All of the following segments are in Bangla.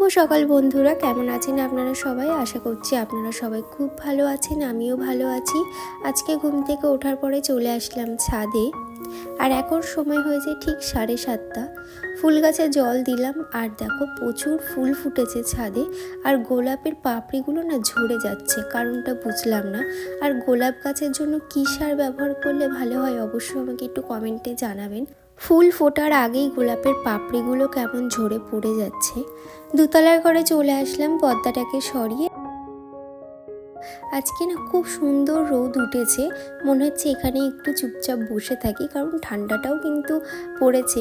শুভ সকাল বন্ধুরা, কেমন আছেন আপনারা সবাই? আশা করছি আপনারা সবাই খুব ভালো আছেন, আমিও ভালো আছি। আজকে ঘুম থেকে ওঠার পরে চলে আসলাম ছাদে। আর এখন সময় হয়েছে ঠিক সাড়ে সাতটা। ফুল গাছে জল দিলাম, আর দেখো প্রচুর ফুল ফুটেছে ছাদে। আর গোলাপের পাপড়িগুলো না ঝরে যাচ্ছে, কারণটা বুঝলাম না। আর গোলাপ গাছের জন্য কী সার ব্যবহার করলে ভালো হয়, অবশ্যই আমাকে একটু কমেন্টে জানাবেন। ফুল ফোটার আগেই গোলাপের পাপড়িগুলো কেমন ঝরে পড়ে যাচ্ছে। দুতলার ঘরে চলে আসলাম পর্দাটাকে সরিয়ে। আজকে না খুব সুন্দর রোদ উঠেছে। মনে হচ্ছে এখানে একটু চুপচাপ বসে থাকি, কারণ ঠান্ডাটাও কিন্তু পড়েছে।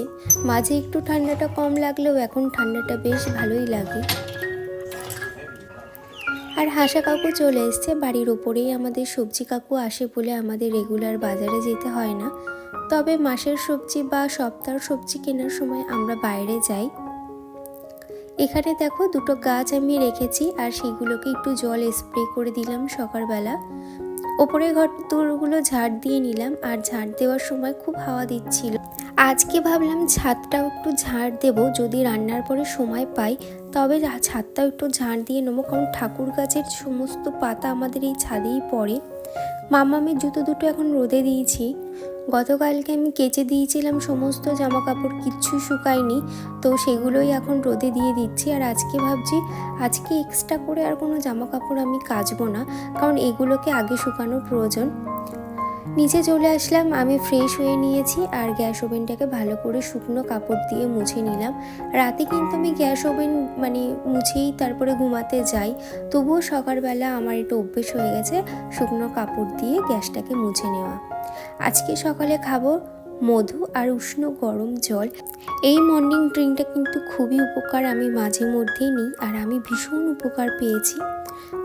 মাঝে একটু ঠান্ডাটা কম লাগলেও এখন ঠান্ডাটা বেশ ভালোই লাগে। আর হাসা কাকু চলে এসছে, বাড়ির ওপরেই আমাদের সবজি কাকু আসে বলে আমাদের রেগুলার বাজারে যেতে হয় না। তবে মাসের সবজি বা সপ্তাহের সবজি কেনার সময় আমরা বাইরে যাই। এখানে দেখো দুটো গাছ আমি রেখেছি আর সেগুলোকে একটু জল স্প্রে করে দিলাম সকালবেলা। ওপরে ঘর দূরগুলো ঝাড় দিয়ে নিলাম আর ঝাড় দেওয়ার সময় খুব হাওয়া দিচ্ছিল। আজকে ভাবলাম ছাদটাও একটু ঝাড় দেব, যদি রান্নার পরে সময় পাই, তবে ছাদটাও একটু ঝাড় দিয়ে নেব, কারণ ঠাকুর গাছের সমস্ত পাতা আমাদের এই ছাদেই পড়ে। মামামের জুতো দুটো এখন রোদে দিয়েছি। গতকালকে আমি কেচে দিয়েছিলাম সমস্ত জামা কাপড় কিচ্ছু শুকায়নি, তো সেগুলোই এখন রোদে দিয়ে দিচ্ছি। আর আজকে ভাবছি, আজকে এক্সট্রা করে আর কোনো জামা কাপড় আমি কাচবো না, কারণ এগুলোকে আগে শুকানোর প্রয়োজন। নিচে চলে আসলাম, আমি ফ্রেশ হয়ে নিয়েছি আর গ্যাস ওভেনটাকে ভালো করে শুকনো কাপড় দিয়ে মুছে নিলাম। রাতে কিন্তু আমি গ্যাস ওভেন মানে মুছেই তারপরে ঘুমাতে যাই, তবুও সকালবেলা আমার একটু অভ্যেস হয়ে গেছে শুকনো কাপড় দিয়ে গ্যাসটাকে মুছে নেওয়া। আজকে সকালে খাব মধু আর উষ্ণ গরম জল। এই মর্নিং ড্রিঙ্কটা কিন্তু খুবই উপকার, আমি মাঝে মধ্যেই নিই আর আমি ভীষণ উপকার পেয়েছি।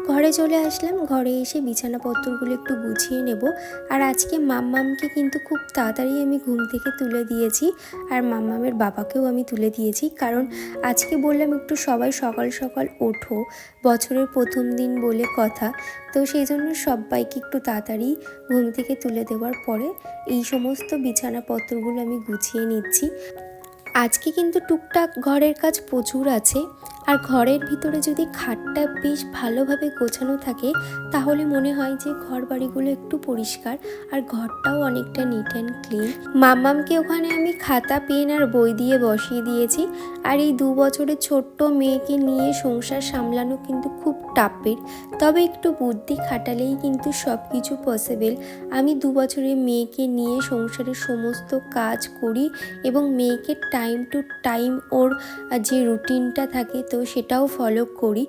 ঘরে চলে আসলাম। ঘরে এসে বিছানাপত্রগুলো একটু গুছিয়ে নেব। আর আজকে মাম্মামকে কিন্তু খুব তাড়াতাড়ি আমি ঘুম থেকে তুলে দিয়েছি। আর মাম্মামের বাবাকেও আমি তুলে দিয়েছি। কারণ আজকে বললাম একটু সবাই সকাল সকাল ওঠো। বছরের প্রথম দিন বলে কথা। তো সেই জন্য সবাইকে একটু তাড়াতাড়ি ঘুম থেকে তুলে দেওয়ার পরে এই সমস্ত বিছানাপত্রগুলো আমি গুছিয়ে নিচ্ছি। আজকে কিন্তু টুকটাক ঘরের কাজ প্রচুর আছে। আর ঘরের ভিতরে যদি খাটটা বেশ ভালোভাবে গোছানো থাকে, তাহলে মনে হয় যে ঘর বাড়িগুলো একটু পরিষ্কার আর ঘরটাও অনেকটা নিট অ্যান্ড ক্লিন মামামকে ওখানে আমি খাতা, পেন আর বই দিয়ে বসিয়ে দিয়েছি। আর এই দু বছরের ছোট্ট মেয়েকে নিয়ে সংসার সামলানো কিন্তু খুব টাপের তবে একটু বুদ্ধি খাটালেই কিন্তু সব কিছু পসিবল আমি দু বছরের মেয়েকে নিয়ে সংসারের সমস্ত কাজ করি এবং মেয়েকে টাইম টু টাইম ওর যে রুটিনটা থাকে তো সেটাও ফলো করি।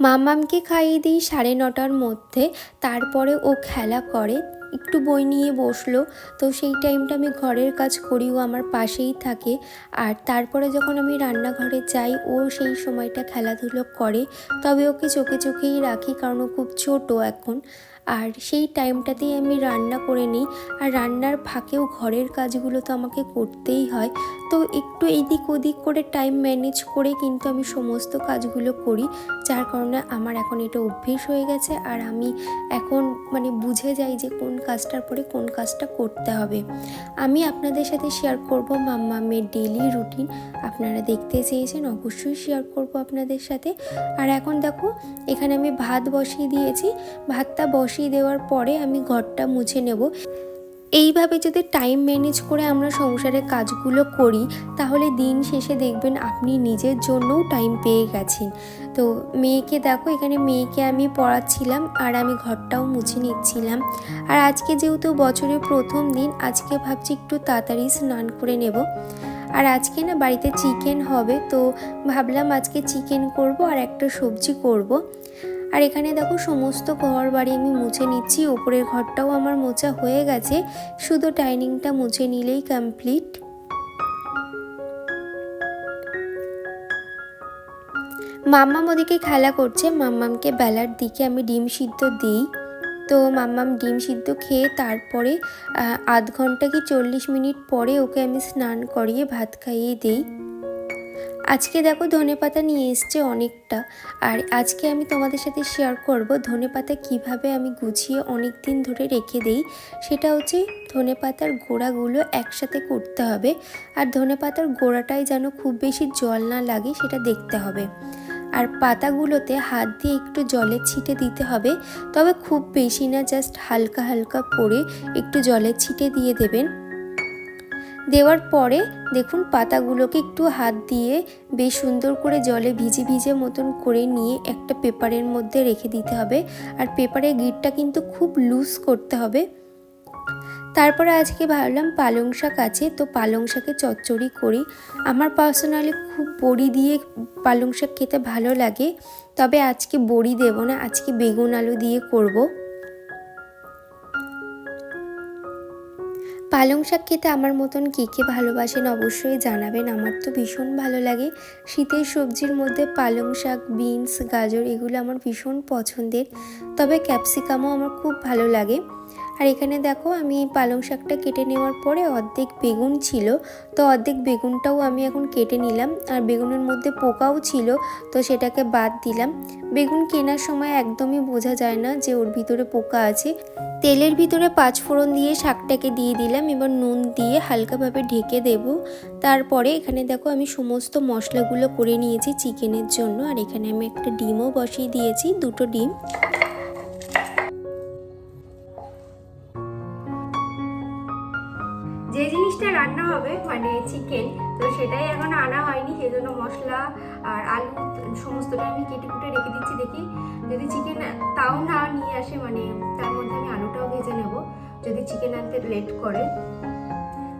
মামামকে খাইয়ে দিই সাড়ে নটার মধ্যে, তারপরে ও খেলা করে। একটু বই নিয়ে বসল, তো সেই টাইমটা আমি ঘরের কাজ করি, ও আমার পাশেই থাকে। আর তারপরে যখন আমি রান্নাঘরে যাই, ও সেই সময়টা খেলাধুলো করে। তবে ওকে চোখে চোখেই রাখি, কারণ ও খুব ছোটো এখন। আর সেই টাইমটাতেই আমি রান্না করে নিই। আর রান্নার ফাঁকেও ঘরের কাজগুলো তো আমাকে করতেই হয়। তো একটু এদিক ওদিক করে টাইম ম্যানেজ করে কিন্তু আমি সমস্ত কাজগুলো করি। যার কারণে আমার এখন এটা অভ্যেস হয়ে গেছে। আর আমি এখন মানে বুঝে যাই যে কোন কাজটার পরে কোন কাজটা করতে হবে। আমি আপনাদের সাথে শেয়ার করব মাম্মামের ডেলি রুটিন আপনারা দেখতে চেয়েছেন, অবশ্যই শেয়ার করব আপনাদের সাথে। আর এখন দেখো, এখানে আমি ভাত বসিয়ে দিয়েছি। ভাতটা বসিয়ে দেওয়ার পরে আমি ঘরটা মুছে নেব। এইভাবে যদি টাইম ম্যানেজ করে আমরা সংসারের কাজগুলো করি, তাহলে দিন শেষে দেখবেন আপনি নিজের জন্যও টাইম পেয়ে গেছেন। তো মেয়েকে দেখো, এখানে মেয়েকে আমি পড়াচ্ছিলাম আর আমি ঘরটাও মুছে নিচ্ছিলাম। আর আজকে যেহেতু বছরের প্রথম দিন, আজকে ভাবছি একটু তাড়াতাড়ি স্নান করে নেব। আর আজকে না বাড়িতে চিকেন হবে, তো ভাবলাম আজকে চিকেন করব আর একটা সবজি করব। আর এখানে দেখো সমস্ত ঘর বাড়ি আমি মুছে নিচ্ছি। ওপরের ঘরটাও আমার মোছা হয়ে গেছে। শুধু ডাইনিংটা মুছে নিলেই কমপ্লিট। মাম্মাম ওদিকে খেলা করছে। মাম্মামকে বেলার দিকে আমি ডিম সিদ্ধ দিই। তো মাম্মাম ডিম সিদ্ধ খেয়ে তারপরে আধ ঘণ্টা কি চল্লিশ মিনিট পরে ওকে আমি স্নান করিয়ে ভাত খাইয়ে দিই। আজকে দেখো ধনে পাতা নিয়ে এসছে অনেকটা। আর আজকে আমি তোমাদের সাথে শেয়ার করব ধনে পাতা কীভাবে আমি গুছিয়ে অনেক দিন ধরে রেখে দেই, সেটা হচ্ছে ধনে পাতার গোড়াগুলো একসাথে করতে হবে। আর ধনে পাতার গোড়াটায় যেন খুব বেশি জল না লাগে, সেটা দেখতে হবে। আর পাতাগুলোতে হাত দিয়ে একটু জলের ছিটে দিতে হবে, তবে খুব বেশি না জাস্ট হালকা হালকা করে একটু জলের ছিটে দিয়ে দেবেন। দেওয়ার পরে দেখুন পাতাগুলোকে একটু হাত দিয়ে বেশ সুন্দর করে জলে ভিজে ভিজে মতন করে নিয়ে একটা পেপারের মধ্যে রেখে দিতে হবে। আর পেপারের গিটটা কিন্তু খুব লুজ করতে হবে। তারপরে আজকে ভাবলাম পালং শাক আছে, তো পালং শাকে চচ্চড়ি করি। আমার পার্সোনালি খুব বড়ি দিয়ে পালং শাক খেতে ভালো লাগে, তবে আজকে বড়ি দেব না, আজকে বেগুন আলু দিয়ে করব। পালং শাক খেতে আমার মতন কে কে ভালোবাসেন অবশ্যই জানাবেন। আমার তো ভীষণ ভালো লাগে। শীতের সবজির মধ্যে পালং শাক, বিনস, গাজর এগুলো আমার ভীষণ পছন্দের। তবে ক্যাপসিকামও আমার খুব ভালো লাগে। আর এখানে দেখো আমি পালং শাকটা কেটে নেওয়ার পরে অর্ধেক বেগুন ছিল, তো অর্ধেক বেগুনটাও আমি এখন কেটে নিলাম। আর বেগুনের মধ্যে পোকাও ছিল, তো সেটাকে বাদ দিলাম। বেগুন কেনার সময় একদমই বোঝা যায় না যে ওর ভিতরে পোকা আছে। তেলের ভিতরে পাঁচ ফোড়ন দিয়ে শাকটাকে দিয়ে দিলাম, এবার নুন দিয়ে হালকাভাবে ঢেকে দেব। তারপরে এখানে দেখো আমি সমস্ত মশলাগুলো করে নিয়েছি চিকেনের জন্য। আর এখানে আমি একটা ডিমও বসিয়ে দিয়েছি, দুটো ডিম। সমস্তটা আমি কেটে কুটে রেখে দিচ্ছি, দেখি যদি চিকেন তাও না নিয়ে আসে মানে তার মধ্যে আমি আলুটাও ভেজে নেব, যদি চিকেন আনতে লেট করে।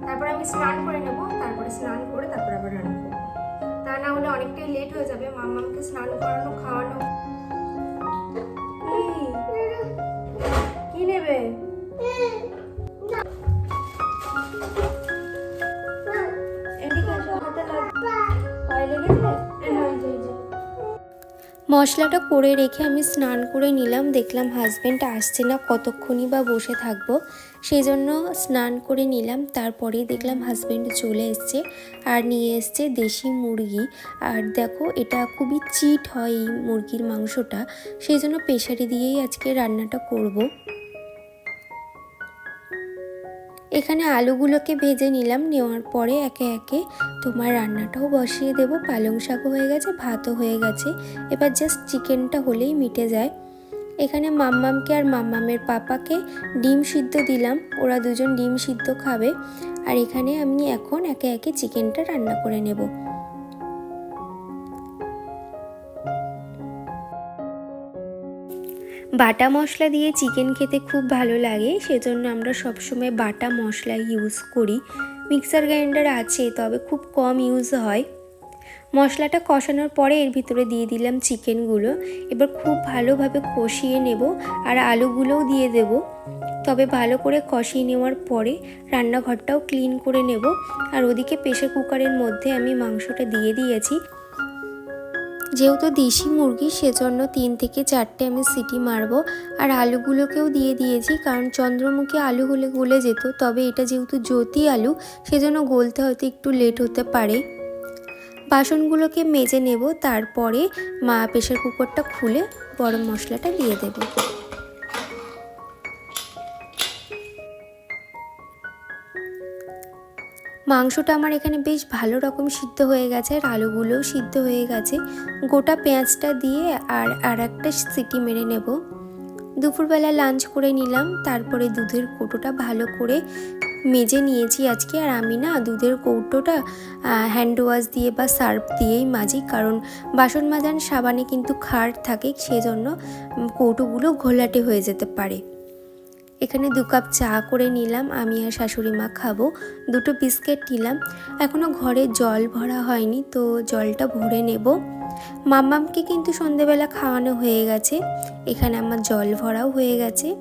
তারপরে আমি স্নান করে নেব, তারপরে স্নান করে তারপর আবার রান্না করব। তা না হলে অনেকটাই লেট হয়ে যাবে মামাকে স্নান করানো, খাওয়ানো। মশলাটা করে রেখে আমি স্নান করে নিলাম। দেখলাম হাজব্যান্ড আসছে না, কতক্ষণই বা বসে থাকব? সেই জন্য স্নান করে নিলাম। তারপরেই দেখলাম হাজব্যান্ড চলে এসছে আর নিয়ে এসছে দেশি মুরগি। আর দেখো, এটা খুবই চিট হয় এই মুরগির মাংসটা। সেই জন্য প্রেশারে দিয়েই আজকে রান্নাটা করব। এখানে আলুগুলোকে ভেজে নিলাম, নেওয়ার পরে একে একে তোমার রান্নাটাও বসিয়ে দেব। পালং শাকও হয়ে গেছে, ভাতও হয়ে গেছে। এবার জাস্ট চিকেনটা হলেই মিটে যায়। এখানে মাম্মামকে আর মাম্মামের পাপাকে ডিম সিদ্ধ দিলাম। ওরা দুজন ডিম সিদ্ধ খাবে। আর এখানে আমি এখন একে একে চিকেনটা রান্না করে নেব। বাটা মশলা দিয়ে চিকেন খেতে খুব ভালো লাগে, সেজন্য আমরা সবসময় বাটা মশলা ইউজ করি। মিক্সার গ্রাইন্ডার আছে, তবে খুব কম ইউজ হয়। মশলাটা কষানোর পরে এর ভিতরে দিয়ে দিলাম চিকেনগুলো এবার খুব ভালোভাবে কষিয়ে নেব আর আলুগুলোও দিয়ে দেব। তবে ভালো করে কষিয়ে নেওয়ার পরে রান্নাঘরটাও ক্লিন করে নেব। আর ওদিকে প্রেশার কুকারের মধ্যে আমি মাংসটা দিয়ে দিয়েছি। যেহেতু দেশি মুরগি, সেজন্য তিন থেকে চারটে আমি সিটি মারব। আর আলুগুলোকেও দিয়ে দিয়েছি, কারণ চন্দ্রমুখী আলু হলে গলে যেত, তবে এটা যেহেতু জ্যোতি আলু, সেজন্য গলতে হয়তো একটু লেট হতে পারে। বাসনগুলোকে মেজে নেব, তারপরে মা প্রেশার কুকারটা খুলে গরম মশলাটা দিয়ে দেবো। মাংসটা আমার এখানে বেশ ভালো রকম সিদ্ধ হয়ে গেছে আর আলুগুলোও সিদ্ধ হয়ে গেছে। গোটা পেঁয়াজটা দিয়ে আর আর একটা সিটি মেরে নেব। দুপুরবেলা লাঞ্চ করে নিলাম, তারপরে দুধের কৌটোটা ভালো করে মেজে নিয়েছি আজকে। আর আমি না দুধের কৌটোটা হ্যান্ড ওয়াশ দিয়ে বা সার্ফ দিয়েই মাজি, কারণ বাসন মাজান সাবানে কিন্তু খার থাকে, সেজন্য কৌটোগুলো ঘোলাটে হয়ে যেতে পারে। এখানে দু কাপ চা করে নিলাম, আমি আর শাশুড়ি মা খাব। দুটো বিস্কিট নিলাম। এখনও ঘরে জল ভরা হয়নি, তো জলটা ভরে নেব। মাম্মামকে কিন্তু সন্ধেবেলা খাওয়ানো হয়ে গেছে। এখানে আমার জল ভরাও হয়ে গেছে।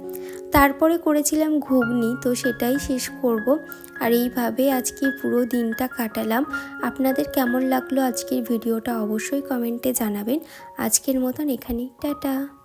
তারপরে করেছিলাম ঘুগনি, তো সেটাই শেষ করব। আর এইভাবে আজকে পুরো দিনটা কাটালাম। আপনাদের কেমন লাগল আজকের ভিডিওটা অবশ্যই কমেন্টে জানাবেন। আজকের মতন এখানেই, টাটা।